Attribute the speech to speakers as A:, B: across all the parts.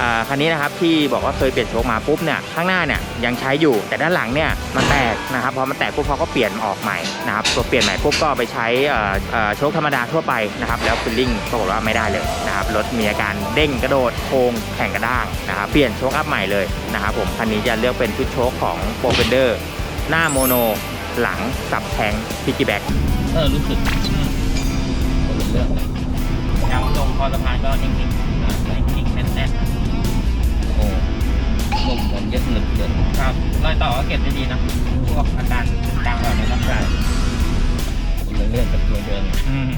A: อ่าคันนี้นะครับที่บอกว่าเคยเปลี่ยนโชคมาปุ๊บเนี่ยข้างหน้าเนี่ยยังใช้อยู่แต่ด้านหลังเนี่ยมันแตกนะครับพอมันแตกปุ๊บเขาก็เปลี่ยนออกใหม่นะครับตัวเปลี่ยนใหม่ปุ๊บก็เอาไปใช้เอ่อเอ่อโชคธรรมดาทั่วไปนะครับแล้วฟิลลิ่งปรากฏว่าไม่ได้เลยนะครับรถมีอาการเด้งกระโดดโค้งแข่งกระด้างนะครับเปลี่ยนโชคอัพใหม่เลยนะครับผมคันนี้จะเลือกเป็นชุดโชคของโปรเฟนเดอร์หน้าโมโน หลังสับแทงพิกกี้แบ็ก
B: เออรู้สึกคนละเรื่องเลย
A: ยางลงคอสะพานก็นิ่งๆ ต่อก็เก็บได้ดีนะพวกอาการดังแบบนี้ก็ได้
B: คนละเรื่องกับตัวเดิม
A: อืม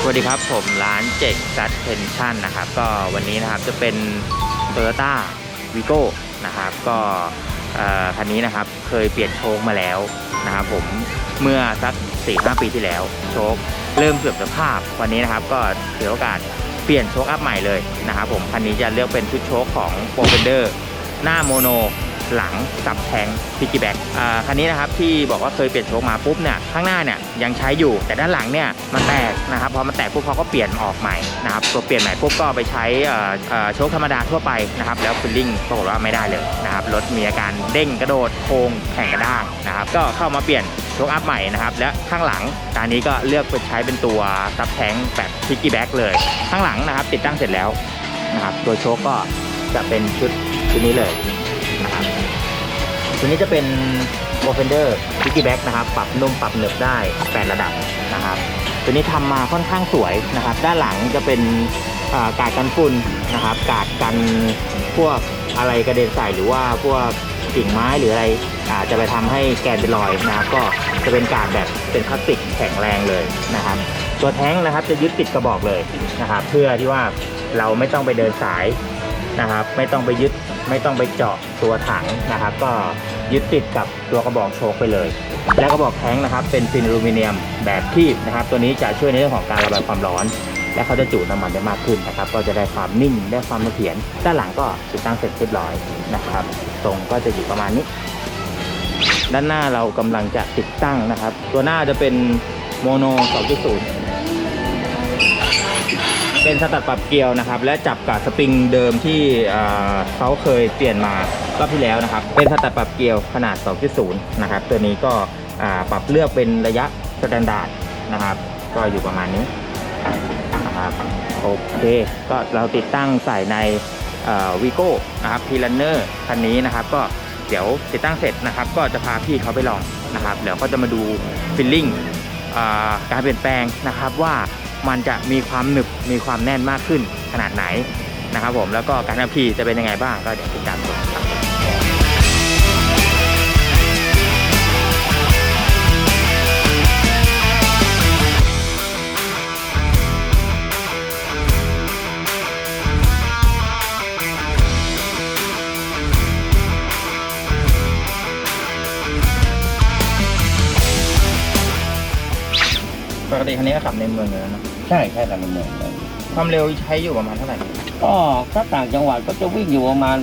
A: สวัสดีครับ ผมร้านเจ็กซัดเพนชั่นนะครับ ก็วันนี้นะครับจะเป็น t o y ยต้าวีโก้นะครับ ก็เอ่อคันนี้นะครับเคยเปลี่ยนโชคมาแล้วนะครับผมเมื่อสัก 4 5 ปีที่แล้ว โชคเริ่มเสื่อมสภาพ วันนี้นะครับก็ถือโอกาสเปลี่ยนโชคอัพใหม่เลยนะครับผมคันนี้จะเลือกเป็นชุดโชคของโปรเฟนเดอร์หน้าโมโน หลังสับแทงพิกกี้แบ็กคันนี้นะครับที่บอกว่าเคยเปลี่ยนโชคมาปุ๊บเนี่ยข้างหน้าเนี่ยยังใช้อยู่แต่ด้านหลังเนี่ยมันแตกนะครับพอมันแตกปุ๊บเขาก็เปลี่ยนออกใหม่นะครับตัวเปลี่ยนใหม่ปุ๊บก็ไปใช้อ่อเอ่อโชคธรรมดาทั่วไปนะครับแล้วฟิลลิ่งปรากฏว่าไม่ได้เลยนะครับรถมีอาการเด้งกระโดดโค้งแข่งกระด้างนะครับก็เข้ามาเปลี่ยนโชคอัพใหม่นะครับและข้างหลังการนี้ก็เลือกไปใช้เป็นตัวซับแทงแบบพิกกี้แบ็กเลย ข้างหลังนะครับติดตั้งเสร็จแล้วนะครับตัวโชคก็จะเป็นชุดชุดนี้เลยนะครับ ตัวนี้จะเป็น o f e n d e r p i g g y Back นะครับ ปรับนุ่มปรับเหนืบได้ 8 ระดับนะครับ ตัวนี้ทำมาค่อนข้างสวยนะครับ ด้านหลังจะเป็นกาดกันฝุ่นนะครับ กาดกันพวกอะไรกระเด็นใส่หรือว่าพวกกิ่งไม้หรืออะไรอาจจะไปทำให้แกนเป็นรอยนะครับ ก็จะเป็นกาดแบบเป็นพลาสติกแข็งแรงเลยนะครับ ตัวแท้งนะครับจะยึดติดกระบอกเลยนะครับ เพื่อที่ว่าเราไม่ต้องไปเดินสาย นะครับ ไม่ต้องไปยึดไม่ต้องไปเจาะตัวถังนะครับ ก็ยึดติดกับตัวกระบอกโชคไปเลย และกระบอกแท้งนะครับ เป็นฟินอลูมิเนียมแบบคีบนะครับ ตัวนี้จะช่วยในเรื่องของการระบายความร้อน และเขาจะจุน้ำมันได้มากขึ้นนะครับ ก็จะได้ความนิ่งได้ความเสถียรด้านหลังก็ติดตั้งเสร็จเรียบร้อยนะครับตรงก็จะอยู่ประมาณนี้ ด้านหน้าเรากำลังจะติดตั้งนะครับ ตัวหน้าจะเป็นโมโน 2.0 เป็นสตัดปรับเกลียวนะครับ และจับกับสปริงเดิมที่เขาเคยเปลี่ยนมารอบที่แล้วนะครับ เป็นสตัดปรับเกลียวขนาด 2.0 นะครับ ตัวนี้ก็ปรับเลือกเป็นระยะสแตนดาร์ดนะครับ ก็อยู่ประมาณนี้นะครับโอเค ก็เราติดตั้งใส่ในวีโก้นะครับพีลันเนอร์คันนี้นะครับ ก็เดี๋ยวติดตั้งเสร็จนะครับ ก็จะพาพี่เขาไปลองนะครับเดี๋ยวก็จะมาดูฟิลลิ่งการเปลี่ยนแปลงนะครับว่า มันจะมีความหนึบมีความแน่นมากขึ้นขนาดไหนนะครับผมแล้วก็การขับขี่จะเป็นยังไงบ้างก็เดี๋ยวติดตาม ปกติคันนี้ก็ขับในเมืองเลยนะ
B: ใช่ใช่กันเหมือนกัน
A: ความเร็วใช้อยู่ประมาณเท่าไหร่
B: ก็ถ้าต่างจังหวัดก็จะวิ่งอยู่ประมาณ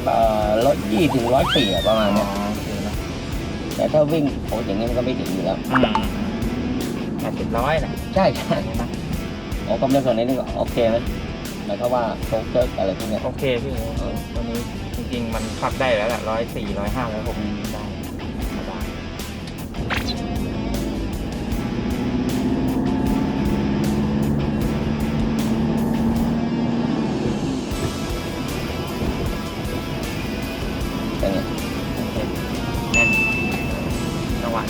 B: ร้อยยี่ถึงร้อยสี่ประมาณเนี้ย
A: โอเคนะ
B: แต่ถ้าวิ่งโอ้อย่างนี้มันก็ไม่ถึงอยู่แล้ว
A: อืมแปดสิบร้อยนะ
B: ใช่ใช่
A: นะ
B: โอ้กำลังส่วนนี้นี่ก็โอเคไหมหมายความว่าโชคเจออะไรพวกเนี้ย
A: โอเคพี่เออตัวนี้จริงๆมันขับได้แล้วแหละร้อยสี่ร้อยห้าร้อยหก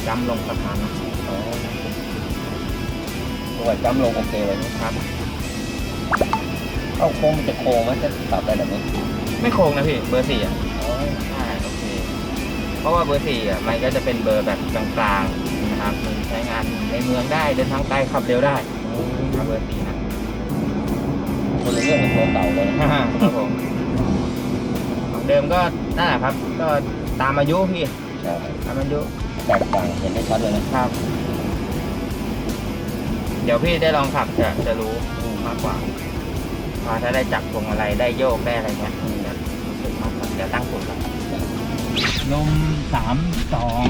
A: จังหวะจ้ำลงสะพานนะ
B: อ๋อตัวจำลงโอเคเลยนะครับ เข้าโค้งมันจะโค้งไหมจะปรับได้แบบนี้
A: ไม่โค้งนะพี่ เบอร์สี่อะ
B: อ๋อ
A: ใช่โอเค เพราะว่าเบอร์สี่อะมันก็จะเป็นเบอร์แบบกลางๆนะครับมันใช้งานในเมืองได้เดินทางไกลขับเร็วได้ครับเบอร์สี่นะ
B: คนละเรื่องกับตัวเก่าเลย
A: ครับผมของเดิมก็นั่นแหละครับ ก็ตามอายุพี่
B: ใช่
A: ตามอายุ
B: แตกต่างเห็นได้ชัดเลยนะครับ
A: เดี๋ยวพี่ได้ลองขับจะจะรู้มากกว่าพอถ้าได้จับพวงอะไรได้โยกได้อะไรเงี้ยจะรู้สึกมากกว่าเดี๋ยวตั้งกฎครับลมสามสอง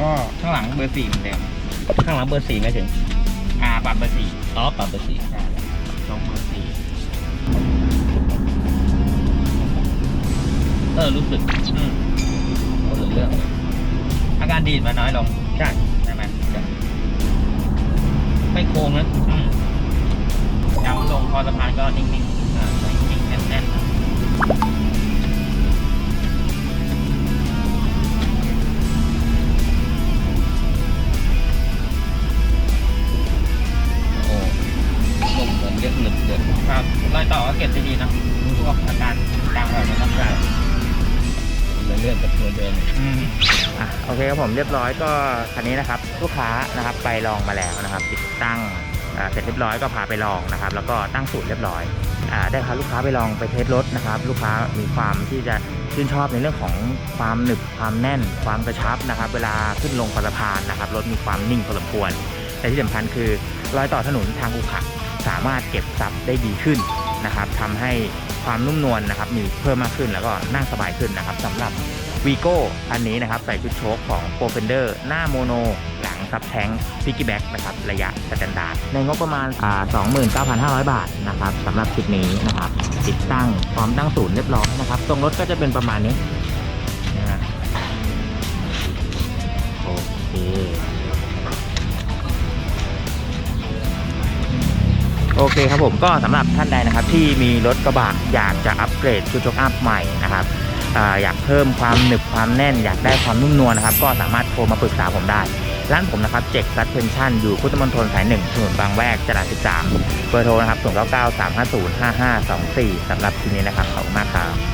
A: ก็ข้างหลังเบอร์สี่เหมือนเดิม
B: ข้างหลังเบอร์สี่ไม่ถึง
A: อ่าปรับเบอร์สี่
B: อ๋อปรับเบอร์สี่
A: ลงเบอร์สี่
B: เออรู้สึก
A: อืม
B: คนละเรื่องเลย
A: อาการดีดมันน้อยลง
B: ใช่
A: ใช่ไหม
B: ไม่โค้งนะ
A: อืมย้ำลงคอสะพานก็นิ่งๆอ่านิ่งๆแน่นๆ
B: โอ้ลมเหมือนเลือดหนึบเดือด
A: ครับรอยต่อก็เก็บได้ดีนะพวกอาการดังแบบนี้ก็ได้
B: เหมือนเลือดกับตัวเดิม
A: อ่ะโอเคครับผมเรียบร้อยก็คันนี้นะครับลูกค้านะครับไปลองมาแล้วนะครับติดตั้งเสร็จเรียบร้อยก็พาไปลองนะครับ แล้วก็ตั้งสูตรเรียบร้อยอได้พาลูกค้าไปลองไปเทสรถนะครับ ลูกค้ามีความที่จะชื่นชอบในเรื่องของความหนึบความแน่น ความกระชับนะครับ เวลาขึ้นลงสะพานนะครับรถมีความนิ่งพอสมควรแต่ที่สำคัญคือรอยต่อถนนทางอุขะสามารถเก็บซับได้ดีขึ้นนะครับทำให้ความนุ่มนวลนะครับ มีเพิ่มมากขึ้นแล้วก็นั่งสบายขึ้นนะครับสำหรับ วีโก้อันนี้นะครับใส่ชุดโชคของโปรเฟนเดอร์หน้าโมโน หลังซับแทงพิกกี้แบ็กนะครับระยะสแตนดาร์ดในงบประมาณอ่า29,500 บาทนะครับสำหรับชุดนี้นะครับติดตั้งพร้อมตั้งศูนย์เรียบร้อยนะครับตรงรถก็จะเป็นประมาณนี้นะโอเคโอเคครับผมก็สำหรับท่านใดนะครับที่มีรถกระบะอยากจะอัปเกรดชุดชกอัพใหม่นะครับ อยากเพิ่มความหนึบความแน่น อยากได้ความนุ่มนวลนะครับ ก็สามารถโทรมาปรึกษาผมได้ ร้านผมนะครับเจ็กซัตเพนชั่นอยู่พุทธมณฑลสายหนึ่งถนนบางแวกจรา13 เบอร์โทรนะครับ0 9 9 3 5 0 5 5 2 4สำหรับทีนี้นะครับขอบคุณมากครับ